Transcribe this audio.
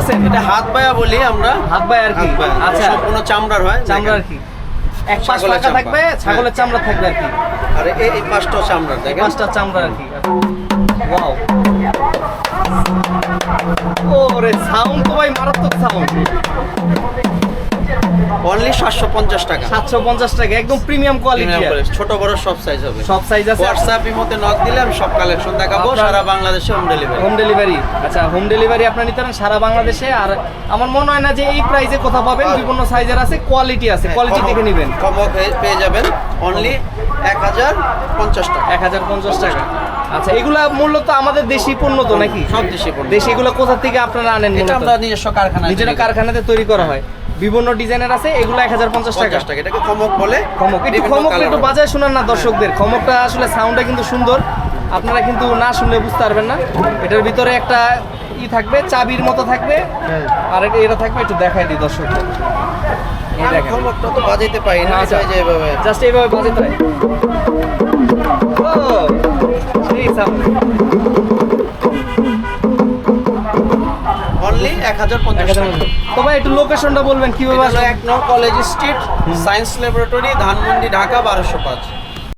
বলতেছেন এটা হাত বায়া বলি আমরা হাত বাই আর কি? আচ্ছা। সম্পূর্ণ চামড়ার হয় চামড়া আর কি? এক পাশ ছাগলের থাকবে ছাগলের চামড়া থাকবে আর কি? আর এই এই পাঁচটাও চামড়ার দেখেন। পাঁচটা চামড়া আর কি। ওয়াও ওরে সাউন্ড তো ভাই মারাত্মক সাউন্ড অনলি সাতশো পঞ্চাশ টাকা। সাতশো পঞ্চাশ টাকা একদম প্রিমিয়াম কোয়ালিটি Premium ছোট বড় সব সাইজ হবে। সব সাইজ আছে। হোয়াটসঅ্যাপ মধ্যে নক দিলে আমি সব কালেকশন দেখাবো সারা বাংলাদেশে হোম ডেলিভারি হোম ডেলিভারি আচ্ছা হোম ডেলিভারি আপনার নিতে পারেন সারা বাংলাদেশে। আর আমার মনে হয় না যে এই প্রাইসে কোথাও পাবেন বিভিন্ন সাইজের আছে কোয়ালিটি আছে। কোয়ালিটি দেখে নেবেন। কমক পেয়ে যাবেন অনলি এক হাজার পঞ্চাশ টাকা। এক হাজার পঞ্চাশ টাকা। আচ্ছা এগুলা মূল্য তো আমাদের দেশি পণ্য তো নাকি? সব দেশি পণ্য। দেশি এগুলো কোথা থেকে আপনারা আনেন এটা আমরা নিজস্ব কারখানা নিজেরা কারখানাতে তৈরি করা হয়। বিভিন্ন ডিজাইনের আছে এগুলো এক হাজার পঞ্চাশ টাকা। টাকা এটাকে কমক বলে। খমক একটু খমক একটু বাজায় শোনান না দর্শকদের। খমকটা আসলে সাউন্ডটা কিন্তু সুন্দর। আপনারা কিন্তু না শুনলে বুঝতে পারবেন না। এটার ভিতরে একটা ই থাকবে চাবির মতো থাকবে। আর এটা- থাকবে একটু দেখাই দিই দর্শকদের। এই খমকটা তো বাজাইতে পারি না আচ্ছা। এই জাস্ট এইভাবে বাজাতে হয় ও সেই সাউন্ড অনলি এক হাজার পঞ্চাশ তো ভাই একটু লোকেশনটা বলবেন কীভাবে এক নং college street science laboratory Dhanmondi Dhaka বারোশো পাঁচ।